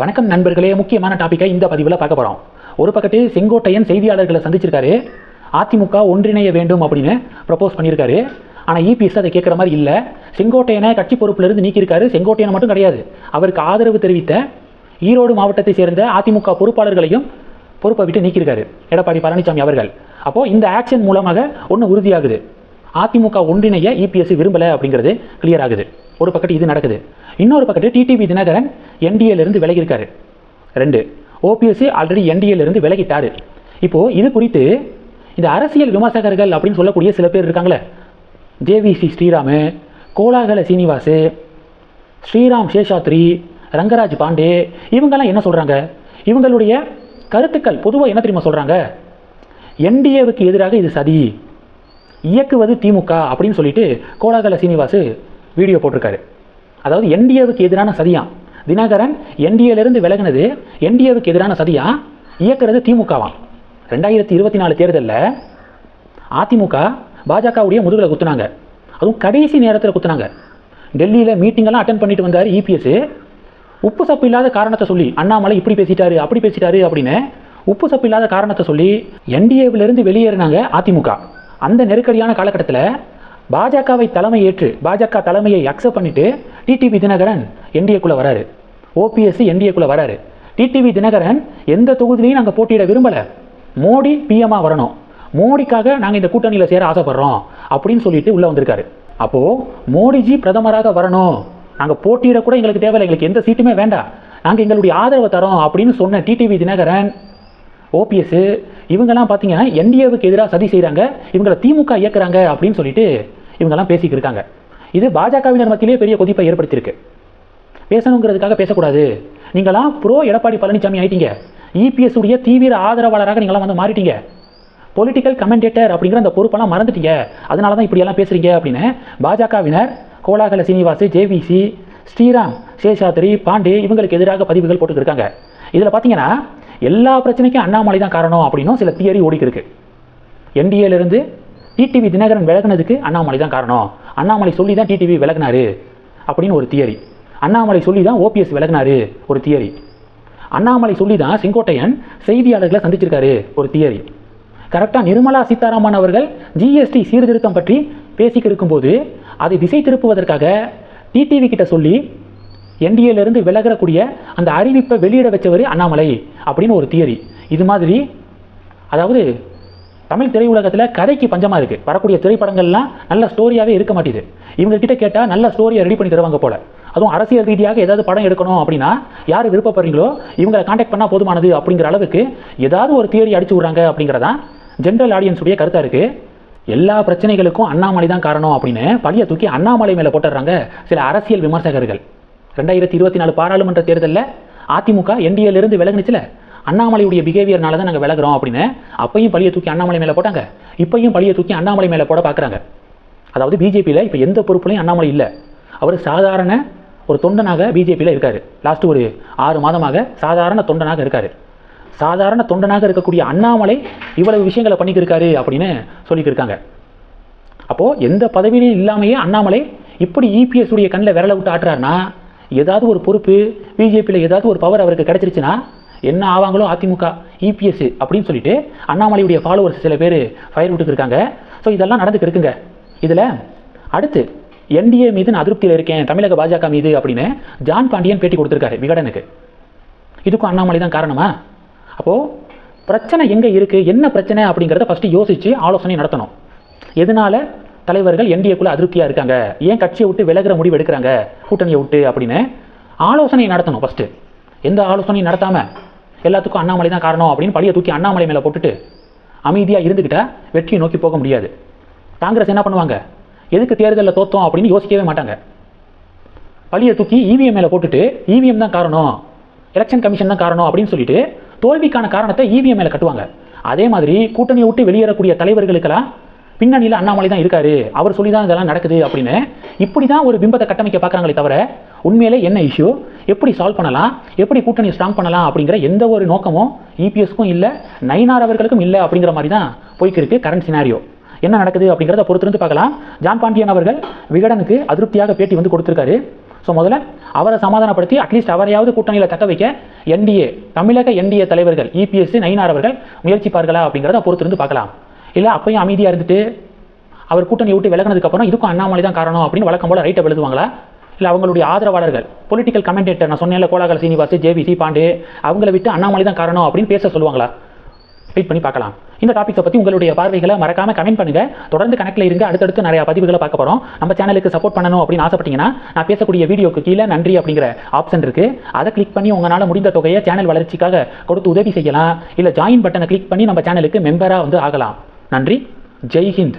வணக்கம் நண்பர்களே முக்கியமான டாப்பிக்கை இந்த பதிவில் பார்க்க போகிறோம் ஒரு பக்கத்தில் செங்கோட்டையன் செய்தியாளர்களை சந்திச்சிருக்காரு. அதிமுக ஒன்றிணைய வேண்டும் அப்படின்னு ப்ரப்போஸ் பண்ணியிருக்காரு. ஆனால் இபிஎஸ் அதை கேட்குற மாதிரி இல்லை. செங்கோட்டையனை கட்சி பொறுப்பிலிருந்து நீக்கியிருக்காரு. செங்கோட்டையனை மட்டும் கிடையாது. அவருக்கு ஆதரவு தெரிவித்த ஈரோடு மாவட்டத்தை சேர்ந்த அதிமுக பொறுப்பாளர்களையும் பொறுப்பை விட்டு நீக்கியிருக்காரு. எடப்பாடி பழனிசாமி அவர்கள். அப்போது இந்த ஆக்ஷன் மூலமாக ஒன்று உறுதியாகுது. அதிமுக ஒன்றிணைய இபிஎஸ் விரும்பலை அப்படிங்கிறது கிளியர் ஆகுது. ஒரு பக்கத்து இது நடக்குது. இன்னொரு பக்கத்து டிடிவி தினகரன் என்டிஏலேருந்து விலகியிருக்காரு. ரெண்டு ஓபிஎஸ்சி ஆல்ரெடி என்டிஏலேருந்து விலகிட்டார் விலகிட்டாரு. இப்போது இது குறித்து இந்த அரசியல் விமர்சகர்கள் அப்படின்னு சொல்லக்கூடிய சில பேர் இருக்காங்களே. ஜேவிசி ஸ்ரீராமு கோலாகல சீனிவாசு ஸ்ரீராம் சேஷாத்ரி ரங்கராஜ் பாண்டே இவங்கெல்லாம் என்ன சொல்கிறாங்க இவங்களுடைய கருத்துக்கள் பொதுவாக என்ன தெரியுமா சொல்கிறாங்க என்டிஏவுக்கு எதிராக இது சதி. இயக்குவது திமுக அப்படின்னு சொல்லிட்டு கோலாகல சீனிவாசு வீடியோ போட்டிருக்காரு. அதாவது என்டிஏவுக்கு எதிரான சதியா? தினகரன் என்டிஏலேருந்து விலகினது என்டிஏவுக்கு எதிரான சதியா? இயக்கிறது திமுகவாம் ரெண்டாயிரத்தி இருபத்தி நாலு தேர்தலில் அதிமுக பாஜகவுடைய முதுகில் குத்துனாங்க. அதுவும் கடைசி நேரத்தில் குத்துனாங்க. டெல்லியில் மீட்டிங்கெல்லாம் அட்டன் பண்ணிட்டு வந்தார் இபிஎஸ். உப்பு சப்பு இல்லாத காரணத்தை சொல்லி அண்ணாமலை இப்படி பேசிட்டாரு அப்படி பேசிட்டாரு அப்படின்னு உப்பு சப்பு இல்லாத காரணத்தை சொல்லி என்டிஏவிலிருந்து வெளியேறினாங்க அதிமுக. அந்த நெருக்கடியான காலகட்டத்தில் பாஜகவை தலைமை ஏற்று பாஜக தலைமையை அக்செப்ட் பண்ணிட்டு டிடிவி தினகரன் என்டிஏக்குள்ளே வராரு. ஓபிஎஸ்சி என்டிஏக்குள்ளே வராரு. டிடிவி தினகரன் எந்த தொகுதியிலையும் நாங்கள் போட்டியிட விரும்பலை. மோடி பிஎம்மாக வரணும். மோடிக்காக நாங்கள் இந்த கூட்டணியில் சேர ஆசைப்படுறோம் அப்படின்னு சொல்லிட்டு உள்ளே வந்திருக்காரு. அப்போது மோடிஜி பிரதமராக வரணும். நாங்கள் போட்டியிட கூட எங்களுக்கு தேவையில்லை. எங்களுக்கு எந்த சீட்டுமே வேண்டாம். நாங்கள் எங்களுடைய ஆதரவை தரோம் அப்படின்னு சொன்ன டிடிவி தினகரன் ஓபிஎஸ் இவங்கெல்லாம் பார்த்தீங்கன்னா என்டிஏவுக்கு எதிராக சதி செய்கிறாங்க இவங்களை திமுக இயக்குறாங்க அப்படின்னு சொல்லிட்டு இவங்கெல்லாம் பேசிக்கிட்டு இருக்காங்க. இது பாஜகவினர் மத்தியிலே பெரிய கொதிப்பை ஏற்படுத்தியிருக்கு. பேசணுங்கிறதுக்காக பேசக்கூடாது. நீங்களாம் ப்ரோ எடப்பாடி பழனிசாமி ஆயிட்டீங்க. இபிஎஸ் உடைய தீவிர ஆதரவாளராக நீங்களாம் வந்து மாறிட்டீங்க. பொலிட்டிக்கல் கமெண்டேட்டர் அப்படிங்கிற அந்த பொறுப்பெல்லாம் மறந்துட்டீங்க. அதனால தான் இப்படியெல்லாம் பேசுகிறீங்க அப்படின்னு பாஜகவினர் கோலாகல சீனிவாஸ் ஜேவிசி ஸ்ரீராம் சேஷாத்ரி பாண்டே இவங்களுக்கு எதிராக பதிவுகள் போட்டுக்கிருக்காங்க இதில் பார்த்தீங்கன்னா எல்லா பிரச்சனைக்கும் அண்ணாமலை தான் காரணம் அப்படின்னும் சில தியரி ஓடிக்கிருக்கு. என்டிஏலேருந்து டிடிவி தினகரன் விலகுனதுக்கு அண்ணாமலை தான் காரணம். அண்ணாமலை சொல்லி தான் டிடிவி விலகினாரு அப்படின்னு ஒரு தியரி அண்ணாமலை சொல்லி தான் ஓபிஎஸ் விலகினாரு ஒரு தியரி அண்ணாமலை சொல்லி தான் செங்கோட்டையன் செய்தியாளர்களை சந்திச்சிருக்காரு ஒரு தியரி கரெக்டாக நிர்மலா சீதாராமன் அவர்கள் ஜிஎஸ்டி சீர்திருத்தம் பற்றி பேசிக்கிருக்கும்போது அதை திசை திருப்புவதற்காக டிடிவி கிட்ட சொல்லி என்டிஏலேருந்து விலகிறக்கூடிய அந்த அறிவிப்பை வெளியிட வச்சவர் அண்ணாமலை அப்படின்னு ஒரு தியரி. இது மாதிரி அதாவது தமிழ் திரையுலகத்தில் கதைக்கு பஞ்சமாக இருக்குது வரக்கூடிய திரைப்படங்கள்லாம் நல்ல ஸ்டோரியாகவே இருக்க மாட்டேது. இவங்ககிட்ட கேட்டால் நல்ல ஸ்டோரியை ரெடி பண்ணி தருவாங்க போல். அதுவும் அரசியல் ரீதியாக ஏதாவது படம் எடுக்கணும் அப்படின்னா யார் விருப்பப்படுறீங்களோ இவங்களை காண்டாக்ட் பண்ணால் போதுமானது அப்படிங்கிற அளவுக்கு ஏதாவது ஒரு தியரி அடிச்சு விட்றாங்க அப்படிங்கிறதான் ஜென்ரல் ஆடியன்ஸுடைய கருத்தாக இருக்குது எல்லா பிரச்சனைகளுக்கும் அண்ணாமலை தான் காரணம் அப்படின்னு பழிய தூக்கி அண்ணாமலை மேலே போட்டுடுறாங்க சில அரசியல் விமர்சகர்கள். ரெண்டாயிரத்தி இருபத்தி நாலு பாராளுமன்ற தேர்தலில் அதிமுக என்டிஏலேருந்து விலகுனுச்சுல. அண்ணாமலையுடைய பிஹேவியர்னால தான் நாங்கள் விலகுறோம் அப்படின்னு அப்பையும் பழியை தூக்கி அண்ணாமலை மேலே போட்டாங்க. இப்பையும் பழியை தூக்கி அண்ணாமலை மேலே போட பார்க்குறாங்க அதாவது பிஜேபியில் இப்போ எந்த பொறுப்புலையும் அண்ணாமலை இல்லை. அவர் சாதாரண ஒரு தொண்டனாக பிஜேபியில் இருக்கார். லாஸ்ட் ஒரு ஆறு மாதமாக சாதாரண தொண்டனாக இருக்கார். சாதாரண தொண்டனாக இருக்கக்கூடிய அண்ணாமலை இவ்வளவு விஷயங்களை பண்ணிக்கிருக்காரு அப்படின்னு சொல்லிக்கிருக்காங்க. அப்போது எந்த பதவியிலையும் இல்லாமையே அண்ணாமலை இப்படி இபிஎஸ் உடைய கண்ணில் விரலை விட்டு ஆட்டுறாருன்னா ஏதாவது ஒரு பொறுப்பு பிஜேபியில் ஏதாவது ஒரு பவர் அவருக்கு கிடச்சிருச்சுன்னா என்ன ஆவாங்களோ அதிமுக இபிஎஸ் அப்படின்னு சொல்லிட்டு அண்ணாமலையுடைய ஃபாலோவர்ஸ் சில பேர் ஃபயர் விட்டுக்கு இருக்காங்க. ஸோ இதெல்லாம் நடந்துக்கு இருக்குங்க. இதில் அடுத்து என்டிஏ மீது நான் அதிருப்தியில் இருக்கேன். தமிழக பாஜக மீது அப்படின்னு ஜான் பாண்டியன் பேட்டி கொடுத்துருக்காரு விகடனுக்கு. இதுக்கும் அண்ணாமலை தான் காரணமா? அப்போது பிரச்சனை எங்கே இருக்குது என்ன பிரச்சனை அப்படிங்கிறத ஃபஸ்ட்டு யோசித்து ஆலோசனை நடத்தணும். எதனால்? தலைவர்கள் என்டிஏக்குள்ளே அதிருப்தியாக இருக்காங்க. ஏன் கட்சியை விட்டு விலகிற முடிவு எடுக்கிறாங்க? கூட்டணியை விட்டு அப்படின்னு ஆலோசனை நடத்தணும் ஃபஸ்ட்டு எந்த ஆலோசனையும் நடத்தாமல் எல்லாத்துக்கும் அண்ணாமலை தான் காரணம் அப்படின்னு பழியை தூக்கி அண்ணாமலை மேலே போட்டுட்டு அமைதியாக இருந்துக்கிட்டால் வெற்றியை நோக்கி போக முடியாது. காங்கிரஸ் என்ன பண்ணுவாங்க? எதுக்கு தேர்தலில் தோத்தோம் அப்படின்னு யோசிக்கவே மாட்டாங்க. பழியை தூக்கி இவிஎம் மேலே போட்டுட்டு இவிஎம் தான் காரணம். எலெக்ஷன் கமிஷன் தான் காரணம் அப்படின்னு சொல்லிட்டு தோல்விக்கான காரணத்தை இவிஎம் மேலே கட்டுவாங்க. அதே மாதிரி கூட்டணியை விட்டு வெளியேறக்கூடிய தலைவர்களுக்கெல்லாம் பின்னணியில் அண்ணாமலை தான் இருக்காரு. அவர் சொல்லி தான் இதெல்லாம் நடக்குது அப்படின்னு. இப்படி தான் ஒரு பிம்பத்தை கட்டமைக்க பார்க்குறாங்களே தவிர உண்மையிலே என்ன இஷ்யூ எப்படி சால்வ் பண்ணலாம்? எப்படி கூட்டணி ஸ்ட்ராங் பண்ணலாம் அப்படிங்கிற எந்த ஒரு நோக்கமும் இபிஎஸ்க்கும் இல்லை நயினார் அவர்களுக்கும் இல்லை அப்படிங்கிற மாதிரி தான் போய்க்கிருக்கு கரண்ட் சினாரியோ என்ன நடக்குது அப்படிங்கிறத பொறுத்திருந்து பார்க்கலாம். ஜான் பாண்டியன் அவர்கள் விகடனுக்கு அதிருப்தியாக பேட்டி வந்து கொடுத்துருக்காரு. ஸோ முதல்ல அவரை சமாதானப்படுத்தி அட்லீஸ்ட் அவரையாவது கூட்டணியில் தக்க வைக்க என்டிஏ தமிழக என்டிஏ தலைவர்கள் இபிஎஸ் நயினார் அவர்கள் முயற்சிப்பார்களா அப்படிங்கிறத பொறுத்திருந்து பார்க்கலாம். இல்லை அப்பயும் அமைதியாக இருந்துட்டு அவர் கூட்டணி விட்டு விலகினதுக்கப்புறம் இதுக்கும் அண்ணாமலை தான் காரணம் அப்படின்னு வழக்கம் போல ரைட்டை எழுதுவாங்களா இல்லை அவங்களுடைய ஆதரவாளர்கள் பொலிட்டிக்கல் கமெண்டேட்டர் நான் சொன்னேன்ல கோலாகல சீனிவாஸ் ஜேவிசி பாண்டே அவங்கள விட்டு அண்ணாமலை தான் காரணம் அப்படின்னு பேச சொல்லுவாங்களா? வெயிட் பண்ணி பார்க்கலாம். இந்த டாப்பிக்கை பற்றி உங்களுடைய பார்வைகளை மறக்காமல் கமெண்ட் பண்ணுங்கள் தொடர்ந்து கணக்கில் இருங்க அடுத்தடுத்து நிறைய பதிவுகளை பார்க்க போகிறோம் நம்ம சேனலுக்கு சப்போர்ட் பண்ணணும் அப்படின்னு ஆசைப்பட்டீங்கன்னா நான் பேசக்கூடிய வீடியோக்கு கீழே நன்றி அப்படிங்கிற ஆப்ஷன் இருக்குது அதை கிளிக் பண்ணி உங்களால் முடிந்த தொகையை சேனல் வளர்ச்சிக்காக கொடுத்து உதவி செய்யலாம். இல்லை ஜாயின் பட்டனை கிளிக் பண்ணி நம்ம சேனலுக்கு மெம்பராக வந்து ஆகலாம். நன்றி. ஜெய் ஹிந்த்